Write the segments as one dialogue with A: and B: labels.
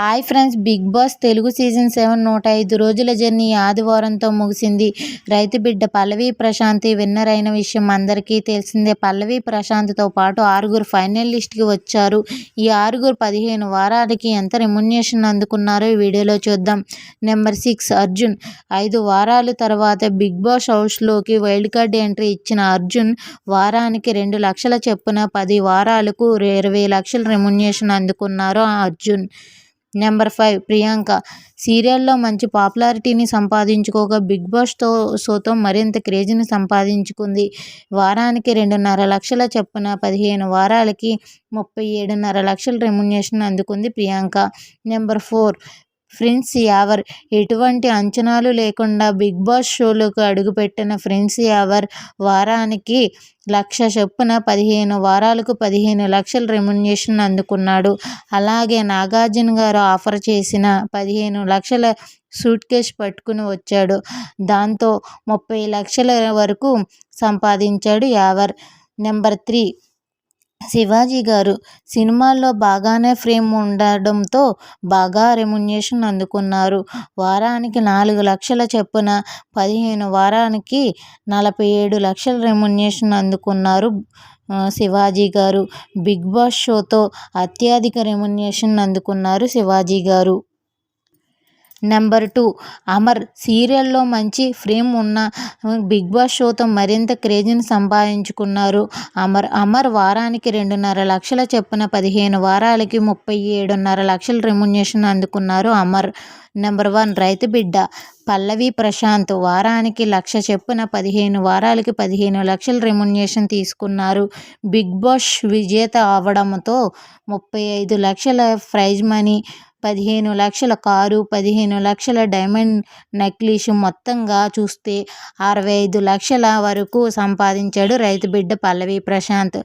A: Hi friends Bigg Boss Telugu season seven నూట ఐదు రోజుల జర్నీ ఆదివారంతో ముగిసింది. రైతు బిడ్డ పల్లవి ప్రశాంతి విన్నర్ అయిన విషయం అందరికీ తెలిసిందే. పల్లవి ప్రశాంత్తో పాటు ఆరుగురు ఫైనలిస్ట్కి వచ్చారు. ఈ ఆరుగురు పదిహేను వారాలకి ఎంత రెమ్యునేషన్ అందుకున్నారో ఈ వీడియోలో చూద్దాం. Number six Arjun. ఐదు వారాల తర్వాత బిగ్ బాస్ హౌస్లోకి వైల్డ్ కార్డ్ ఎంట్రీ ఇచ్చిన అర్జున్ వారానికి రెండు లక్షల చొప్పున పది వారాలకు ఇరవై లక్షల రెమ్యునేషన్ అందుకున్నారు అర్జున్. Number five Priyanka. సీరియల్లో మంచి పాపులారిటీని సంపాదించుకోగా బిగ్ బాస్తో షోతో మరింత క్రేజ్ని సంపాదించుకుంది. వారానికి రెండున్నర లక్షల చొప్పున పదిహేను వారాలకి ముప్పై ఏడున్నర లక్షల రెమ్యునేషన్ అందుకుంది Priyanka. Number four Prince Yawar. ఎటువంటి అంచనాలు లేకుండా బిగ్ బాస్ షోలోకి అడుగుపెట్టిన ప్రిన్స్ యావర్. వారానికి లక్ష చొప్పున పదిహేను వారాలకు పదిహేను లక్షల రెమ్యునేషన్ అందుకున్నాడు. అలాగే నాగార్జున గారు ఆఫర్ చేసిన పదిహేను లక్షల సూట్ కేస్ పట్టుకుని వచ్చాడు. దాంతో ముప్పై లక్షల వరకు సంపాదించాడు యావర్. నెంబర్ త్రీ శివాజీ గారు సినిమాల్లో బాగానే ఫ్రేమ్ ఉండడంతో బాగా రెమ్యునేషన్ అందుకున్నారు. వారానికి నాలుగు లక్షల చొప్పున పదిహేను వారానికి నలభై ఏడు లక్షల రెమ్యునేషన్ అందుకున్నారు శివాజీ గారు. బిగ్ బాస్ షోతో అత్యధిక రెమ్యునేషన్ అందుకున్నారు శివాజీ గారు. నెంబర్ టూ అమర్ సీరియల్లో మంచి ఫ్రేమ్ ఉన్న బిగ్ బాస్ షోతో మరింత క్రేజ్ని సంపాదించుకున్నారు. అమర్ అమర్ వారానికి రెండున్నర లక్షల చొప్పున పదిహేను వారాలకి ముప్పై ఏడున్నర లక్షల రెమ్యునేషన్ అందుకున్నారు అమర్. నెంబర్ వన్ రైతు బిడ్డ పల్లవి ప్రశాంత్ వారానికి లక్ష చెప్పున పదిహేను వారాలకి పదిహేను లక్షల రెమ్యునేషన్ తీసుకున్నారు. బిగ్ బాస్ విజేత అవడంతో ముప్పై ఐదు లక్షల ప్రైజ్ మనీ పదిహేను లక్షల కారు పదిహేను లక్షల డైమండ్ నెక్లెస్ మొత్తంగా చూస్తే అరవై ఐదు లక్షల వరకు సంపాదించాడు రైతు బిడ్డ పల్లవి ప్రశాంత్.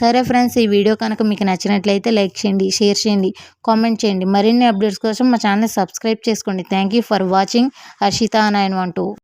A: సరే ఫ్రెండ్స్ ఈ వీడియో కనుక మీకు నచ్చినట్లయితే లైక్ చేయండి షేర్ చేయండి కామెంట్ చేయండి. మరిన్ని అప్డేట్స్ కోసం మా ఛానల్ సబ్స్క్రైబ్ చేసుకోండి. Thank you for watching. Harshitha nine one two.